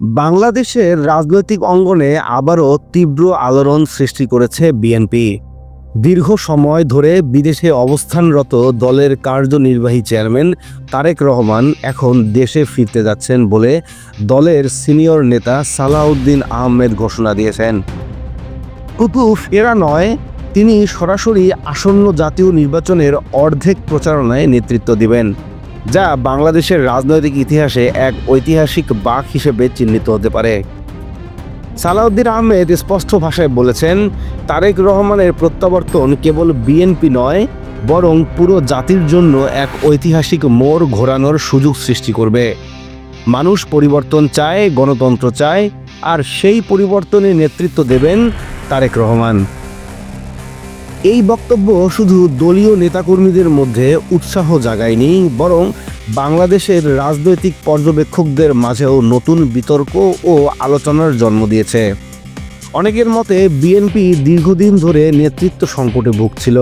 বাংলাদেশের রাজনৈতিক অঙ্গনে আবারও তীব্র আলোড়ন সৃষ্টি করেছে বিএনপি। দীর্ঘ সময় ধরে বিদেশে অবস্থানরত দলের কার্যনির্বাহী চেয়ারম্যান তারেক রহমান এখন দেশে ফিরতে যাচ্ছেন বলে দলের সিনিয়র নেতা সালাউদ্দিন আহমেদ ঘোষণা দিয়েছেন। শুধু ফেরা নয়, তিনি সরাসরি আসন্ন জাতীয় নির্বাচনের অর্ধেক প্রচারণায় নেতৃত্ব দিবেন। যা বাংলাদেশের রাজনৈতিক ইতিহাসে এক ঐতিহাসিক বাক হিসেবে চিহ্নিত হতে পারে। সালাউদ্দিন আহমেদ স্পষ্ট ভাষায় বলেছেন, তারেক রহমানের প্রত্যাবর্তন কেবল বিএনপি নয়, বরং পুরো জাতির জন্য এক ঐতিহাসিক মোড় ঘোরানোর সুযোগ সৃষ্টি করবে। মানুষ পরিবর্তন চায়, গণতন্ত্র চায়, আর সেই পরিবর্তনে নেতৃত্ব দেবেন তারেক রহমান। এই বক্তব্য শুধু দলীয় নেতাকর্মীদের মধ্যে উৎসাহ জাগায়নি, বরং বাংলাদেশের রাজনৈতিক পর্যবেক্ষকদের মাঝেও নতুন বিতর্ক ও আলোচনার জন্ম দিয়েছে। অনেকের মতে বিএনপি দীর্ঘদিন ধরে নেতৃত্ব সংকটে ভুগছিল।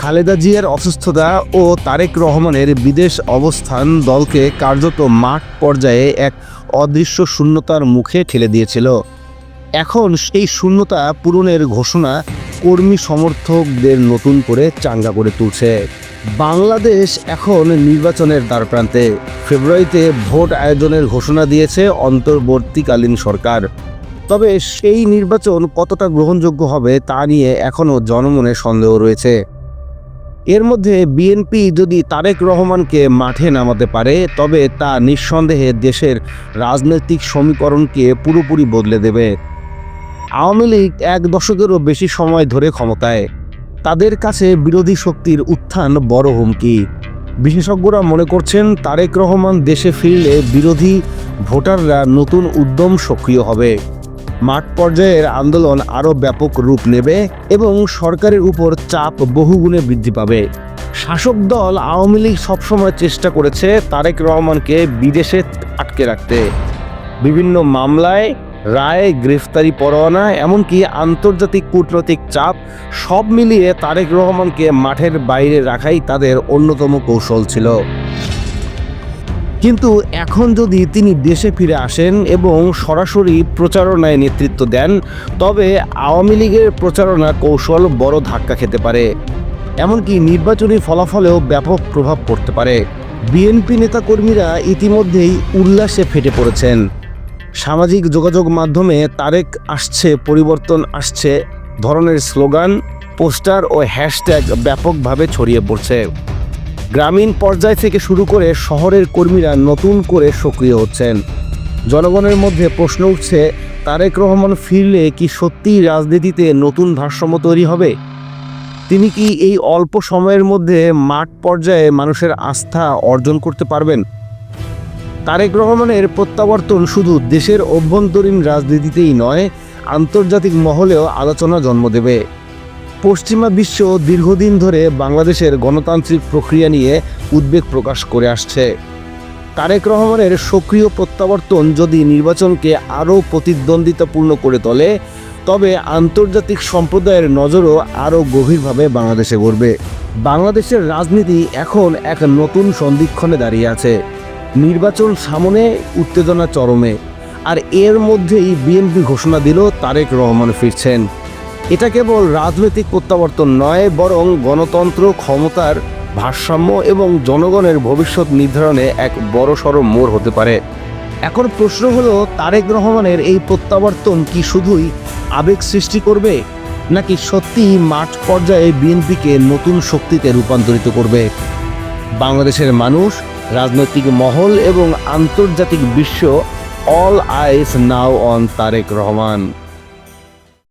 খালেদা জিয়ার অসুস্থতা ও তারেক রহমানের বিদেশ অবস্থান দলকে কার্যত মাঠ পর্যায়ে এক অদৃশ্য শূন্যতার মুখে ঠেলে দিয়েছিল। এখন সেই শূন্যতা পূরণের ঘোষণা কর্মী সমর্থকদের নতুন করে চাঙ্গা করে তুলছে। বাংলাদেশ এখন নির্বাচনের দ্বারপ্রান্তে। ফেব্রুয়ারিতে ভোট আয়োজনের ঘোষণা দিয়েছে অন্তর্বর্তীকালীন সরকার। তবে সেই নির্বাচন কতটা গ্রহণযোগ্য হবে তা নিয়ে এখনও জনমনে সন্দেহ রয়েছে। এর মধ্যে বিএনপি যদি তারেক রহমানকে মাঠে নামাতে পারে, তবে তা নিঃসন্দেহে দেশের রাজনৈতিক সমীকরণকে পুরোপুরি বদলে দেবে। আওয়ামী লীগ এক দশকেরও বেশি সময় ধরে ক্ষমতায়। তাদের কাছে বিরোধী শক্তির উত্থান বড় হুমকি। বিশেষজ্ঞরা মনে করছেন তারেক রহমান দেশে ফিরলে বিরোধী ভোটাররা নতুন উদ্যম সক্রিয় হবে। মাঠ পর্যায়ের আন্দোলন আরও ব্যাপক রূপ নেবে এবং সরকারের উপর চাপ বহুগুণে বৃদ্ধি পাবে। শাসক দল আওয়ামী লীগ সবসময় চেষ্টা করেছে তারেক রহমানকে বিদেশে আটকে রাখতে। বিভিন্ন মামলায় রায় গ্রেফতারি পরোয়ানা এমনকি আন্তর্জাতিক কূটনৈতিক চাপ সব মিলিয়ে তারেক রহমানকে মাঠের বাইরে রাখাই তাদের অন্যতম কৌশল ছিল। কিন্তু এখন যদি তিনি দেশে ফিরে আসেন এবং সরাসরি প্রচারণায় নেতৃত্ব দেন, তবে আওয়ামী লীগের প্রচারণা কৌশল বড় ধাক্কা খেতে পারে। এমনকি নির্বাচনী ফলাফলেও ব্যাপক প্রভাব পড়তে পারে। বিএনপি নেতাকর্মীরা ইতিমধ্যেই উল্লাসে ফেটে পড়েছেন। সামাজিক যোগাযোগ মাধ্যমে তারেক আসছে, পরিবর্তন আসছে ধরনের স্লোগান, পোস্টার ও হ্যাশট্যাগ ব্যাপকভাবে ছড়িয়ে পড়ছে। গ্রামীণ পর্যায় থেকে শুরু করে শহরের কর্মীরা নতুন করে সক্রিয় হচ্ছেন। জনগণের মধ্যে প্রশ্ন উঠছে, তারেক রহমান ফিরলে কি সত্যিই রাজনীতিতে নতুন ভারসাম্য তৈরি হবে? তিনি কি এই অল্প সময়ের মধ্যে মাঠ পর্যায়ে মানুষের আস্থা অর্জন করতে পারবেন? তারেক রহমানের প্রত্যাবর্তন শুধু দেশের অভ্যন্তরীণ রাজনীতিতেই নয়, আন্তর্জাতিক মহলেও আলোচনা জন্ম দেবে। পশ্চিমা বিশ্ব দীর্ঘদিন ধরে বাংলাদেশের গণতান্ত্রিক প্রক্রিয়া নিয়ে উদ্বেগ প্রকাশ করে আসছে। তারেক রহমানের সক্রিয় প্রত্যাবর্তন যদি নির্বাচনকে আরও প্রতিদ্বন্দ্বিতাপূর্ণ করে তোলে, তবে আন্তর্জাতিক সম্প্রদায়ের নজরও আরও গভীরভাবে বাংলাদেশে গড়বে বাংলাদেশের রাজনীতি এখন এক নতুন সন্ধিক্ষণে দাঁড়িয়ে আছে। নির্বাচন সামনে উত্তেজনা চরমে, আর এর মধ্যেই বিএনপি ঘোষণা দিল তারেক রহমান ফিরছেন। এটা কেবল রাজনৈতিক প্রত্যাবর্তন নয়, বরং গণতন্ত্র, ক্ষমতার ভারসাম্য এবং জনগণের ভবিষ্যৎ নির্ধারণে এক বড়সড় মোড় হতে পারে। এখন প্রশ্ন হলো, তারেক রহমানের এই প্রত্যাবর্তন কি শুধুই আবেগ সৃষ্টি করবে, নাকি সত্যিই মাঠ পর্যায়ে বিএনপিকে নতুন শক্তিতে রূপান্তরিত করবে? বাংলাদেশের মানুষ রাজনৈতিক মহল এবং আন্তর্জাতিক বিশ্ব all eyes now on Tarique Rahman.